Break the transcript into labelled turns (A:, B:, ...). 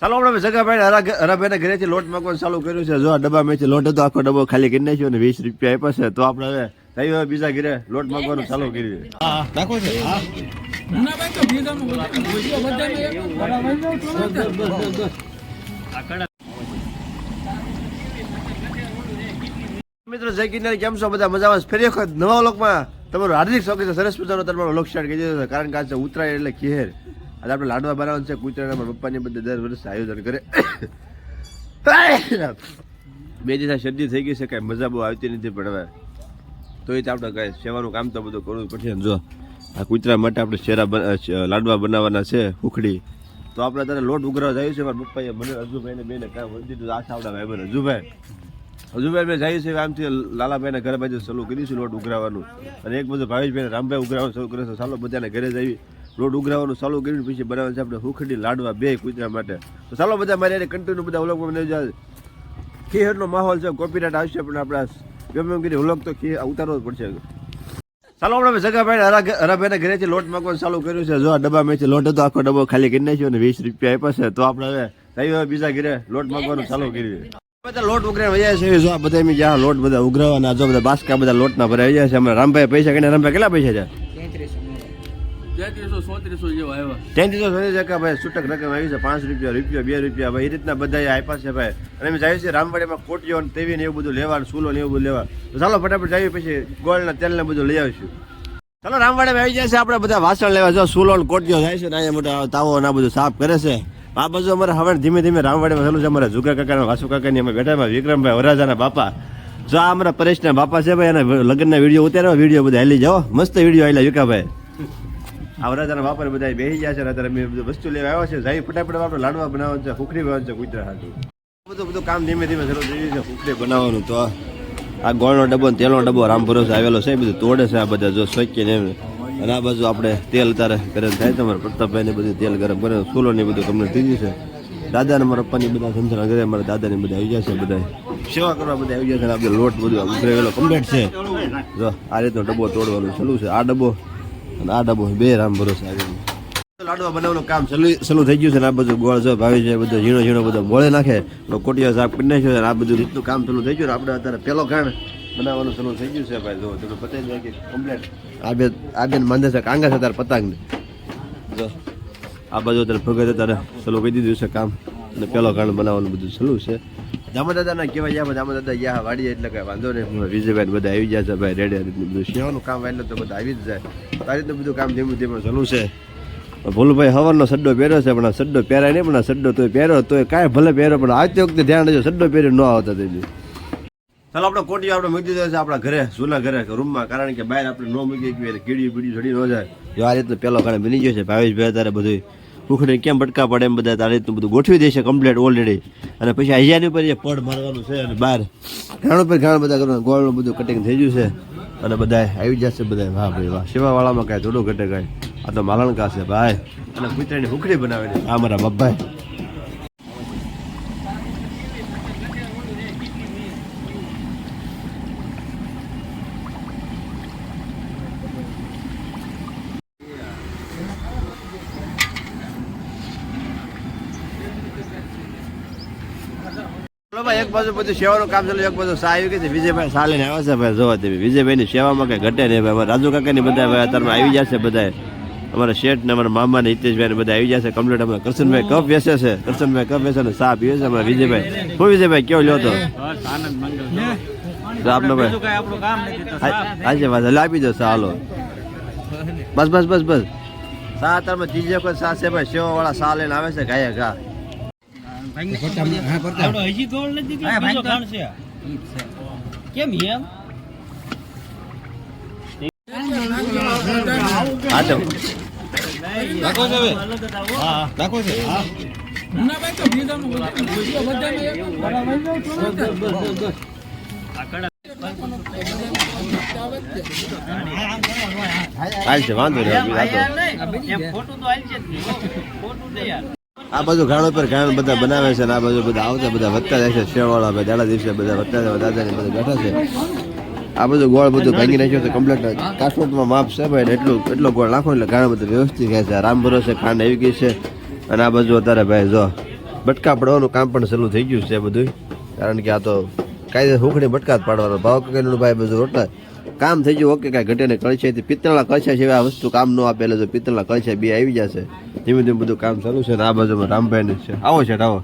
A: ચાલો આપણે જગાભાઈ હરા હરાભાઈ ઘરેથી લોટ માગવાનું ચાલુ કર્યું છે. જો આ ડબ્બામાંથી લોટ હતો આખો ડબ્બો ખાલી કરી નાખ્યો ને વીસ રૂપિયા આપ્યા છે. તો આપણે હવે જઈએ હવે બીજા ઘરે લોટ માગવાનું ચાલુ
B: છે.
A: મિત્રો જય કિન્નર કેમ છો? બધા મજામાં? ફરી વખત નવા લોકમાં તમારું હાર્દિક સ્વાગત છે. સરસ મજાનો તમારો લોક સ્ટાર્ટ કરી દીધો કારણ કે આજે ઉતરાય એટલે ખેર. આજે આપણે લાડવા બનાવવાનું છે. કુતરાના મારા પપ્પાની બધે દર વર્ષે આયોજન કરે. બે દિવસ શરદી થઈ ગઈ છે, કાંઈ મજા બહુ આવતી નથી પણ હવે. તો એ આપણે કાંઈ સેવાનું કામ તો બધું કરવું પડશે. જો આ કુતરા માટે આપણે શેરા લાડવા બનાવવાના છે, ઉખડી. તો આપણે અત્યારે લોટ ઉઘરાવા જાય છે મારા પપ્પાએ મને હજુભાઈને બેને કામ વધી દીધું આ સાવડા ભાઈ બને હજુભાઈ હજુભાઈ મેં જાય છે આમથી લાલાભાઈના ઘરે બાજુ ચાલુ કર્યું છે લોટ ઉઘરાવાનું અને એક બધું ભાવેશભાઈ રામભાઈ ઉઘરાવાનું શરૂ કરે છે. ચાલો, બધાને ઘરે જઈ લોટ ઉઘરાવાનું ચાલુ કર્યું પછી બનાવવાનું છે આપણે હુખડી લાડવા બે કૂતરા માટે. તો ચાલો બધા મારી કન્ટિન્યુ બધા વ્લોગમાં મને ખીહરનો માહોલ છે કોપીરાઇટ આવશે પણ આપણા ગમે એમ વ્લોગ તો ખી ઉતારવો જ પડશે. ચાલો આપણે જગાભાઈ હરા ઘરે ઘરેથી લોટ માગવાનું ચાલુ કર્યું છે. જો આ છે લોટ હતો, આખો ડબ્બો ખાલી કરી નાખ્યો અને વીસ રૂપિયા આપ્યા છે. તો આપણે હવે હવે બીજા ઘરે લોટ માગવાનું ચાલુ કર્યું બધા લોટ ઉઘરાઈ વયા છે. જો આ બધા જ્યાં લોટ બધા ઉઘરાવાના જો બધા બાસ્કા બધા લોટના ભરાઈ જાય છે. અમારા રામભાઈ પૈસા કહીને રામભાઈ કેટલા પૈસા છે?
C: તેત્રીસો સોત્રીસો આવ્યા.
A: ત્યાંથી ભાઈ છૂટક રકમ આવી છે, પાંચ રૂપિયા રૂપિયા, બે રૂપિયા ભાઈ, એ રીતના બધા આપ્યા છે ભાઈ. અને અમે જાય છે રામવાડીમાં કોટીઓ ને તેવી ને એવું બધું લેવાનું સૂલો ને એવું બધું લેવા ચાલો ફટાફટ જઈએ પછી ગોળના તેલ ને બધું લઈ આવીશું. ચાલો રામવાડીમાં આવી જાય છે આપણે બધા વાસણ લેવા. જો સૂલો ને કોટીઓ જાય છે ને મોટા તાવો ને બધું સાફ કરે છે. આ બાજુ અમારે હવે ધીમે ધીમે રામવાડીમાં ચાલુ છે. અમારા જુગા કાકાના, વાસુ કાકાની અમે બેઠા વિક્રમભાઈ વરાજાના બાપા. જો આ અમારા પરેશના બાપા છે ભાઈ, એના લગ્નના વીડિયો ઉતાર્યો વીડિયો બધા હેલી જાઓ. મસ્ત વીડિયો આવેલા વિકાભાઈ. આ વરાજાના વાપર બધા બેસી ગયા છે અત્યારે અમે બધું વસ્તુ લેવા આવ્યો છે. જાય ફટાફટ આપણે લાડવા બનાવવાનું છે. ખુખડી બનાવવાનું છે કુતરા હાટું. બધું બધું કામ ધીમે ધીમે શરૂ થઈ ગયું છે. ખુખડી બનાવવાનું તો આ. ગોળનો ડબ્બો ને તેલનો ડબ્બો રામ ભરોસે આવેલો છે. એ બધું તોડે છે આ બધા જો શક્ય એમ. અને આ બાજુ આપણે તેલ તારે ગરમ થાય તમારે પ્રતાપભાઈ ને બધું તેલ ગરમ કરે. સોલો ને બધું કમ્પ્લીટ થઈ ગયું છે દાદા ને મારા પપ્પાની બધા સમજણ ઘરે મારા દાદા ને બધા આવી ગયા છે બધા સેવા કરવા બધા આવી ગયા છે આ આપણે લોટ બધું ઉભરેલો કમ્પ્લીટ છે. જો આ રીતનો ડબ્બો તોડવાનું ચાલુ છે. આ ડબ્બો અને આ ડબ્બો બે રામ ભરોસે આવી લાડવા બનાવવાનું કામ ચાલુ થઈ ગયું છે ને આ બધું ગોળ જો ભાવી છે બધો ઝીણો ઝીણો બધો બોળે નાખે કોટિયા સાફ કરી નાખ્યો આ બધું રીતનું કામ ચાલુ થઈ ગયું આપણે અત્યારે પેલો ગાણ બનાવવાનું સલું થઈ ગયું છે ભાઈ. જો, તમે પતાવી દો કમ્પ્લેટ આ બે આ બેન માંદે છે, કાંગા છે તારે પતંગને. જો, આ બાજુ અત્યારે ભગત અત્યારે ચાલુ કરી દીધું છે કામ. અને પેલો ગાણ બનાવવાનું બધું ચાલુ છે. દામા દાદાના કહેવાય ગયા દામા દાદા ગયા વાડીએ, એટલે કઈ વાંધો નહીં. વિજયભાઈ બધા આવી ગયા છે, ભાઈ, રેડી બધું. સેવાનું કામ એટલે તો બધા આવી જ જાય. આ રીતનું બધું કામ ધીમે ધીમે ચાલુ છે. ભૂલભાઈ હવારનો સડ્ડો પહેર્યો છે, પણ સડ્ડો પહેરાય નહીં, પણ સડ્ડો તોય પહેર્યો તોય કાંઈ ભલે પહેર્યો પણ આજ વખતે ધ્યાન રહેજો સડ્ડો પહેર્યો ન આવતા તેની ચાલો, આપણે કોટી આપણે મૂકી દીધો છે, આપણા ઘરે, જૂના ઘરે રૂમમાં, કારણ કે બહાર આપણે ન મૂકી શકીએ એટલે કીડી બીડી ચડી ન જાય. જો આ રીતનું પેલો કારણે બની ગયો છે, ભાવેશભાઈ અત્યારે બધું ઉખડી કેમ ભટકા પડે એમ બધા તારે રીતનું બધું ગોઠવી દેશે કમ્પ્લેટ ઓલરેડી અને પછી હજારની ઉપર પડ મારવાનું છે અને બહાર ઘાણ ઉપર ઘાણ બધા કરવાનું, ગોળનું બધું કટિંગ થઈ ગયું છે. અને બધા આવી જશે બધા વાહ ભાઈ વાહ. સેવાવાળામાં કાંઈ થોડું ઘટે કાંઈ આ તો માલણકા છે, ભાઈ. અને કૂતરાની હુકડી બનાવેલી. આ મારા બબ્બાઈ ભાઈ એક બાજુ બધું સેવાનું કામ ચાલુ એક બાજુ સા આવી ગઈ વિજયભાઈ સા આવે છે ભાઈ જોવા દેવી વિજયભાઈની સેવામાં કઈ ઘટે નહીં ભાઈ. રાજુ કાકાની બધા ભાઈ અત્યારમાં આવી જશે બધા અમારા શેઠ ને અમારા મામા ને હિતેશભાઈ ને બધા આવી જશે કમ્પ્લીટ અમારા કરશનભાઈ કપ વેચે છે. કરશનભાઈ કપ વેચે ને સા પીવે છે અમારા વિજયભાઈ. હું વિજયભાઈ કેવો લ્યો તો? આપનો ભાઈ. આજે વાત આપી દો હાલો. બસ બસ બસ બસ. સા અત્યારમાં ત્રીજી વખત સા છે ભાઈ. સેવા વાળા સા લઈને આવે છે ગાયા ઘા.
C: આપણો હજી ગોળ નથી કે બીજો ખાણ છે. કેમ એમ?
A: હા તો.
B: નાખો છે હવે. હા. નાખો છે હા.
C: મુન્નાભાઈ તો ભેગાનું બધું બરાબર છે
A: હાલ છે વાંધો નહીં
C: ફોટો તો હાલ છે ફોટો તો યાર.
A: આ બાજુ ઘાણ ઉપર ઘાણ બધા બનાવે છે અને આ બાજુ બધા આવતા, બધા વધતા જાય છે. શેરવાળા ભાઈ દાડા દિવસે બધા વધતા જાય દાદાને બધા બેઠા છે. આ બધું ગોળ બધું ભાંગી નાખ્યો છે કમ્પ્લેટ કાશ્મીરમાં માપ છે ભાઈ એટલું એટલો ગોળ નાખો એટલે ઘણા બધું વ્યવસ્થિત થાય છે. રામ ભરોસે ખાંડ આવી ગઈ છે. અને આ બાજુ અત્યારે ભાઈ જો, બટકા પડવાનું કામ પણ શરૂ થઈ ગયું છે બધું કારણ કે આ તો કાયદે હુકડી બટકા જ પાડવાનો. ભાવ કકેનું ભાઈ બધું રોટલા કામ થઈ ગયું, ઓકે, કાંઈ ઘટે ને કળશે પિત્તળના કળશા છે આ વસ્તુ કામ ન આપે, એટલે જો પિત્તળના કળશા બે આવી જશે. ધીમે ધીમે બધું કામ ચાલુ છે ને આ બાજુમાં રામભાઈ છે. આવો છે આવો.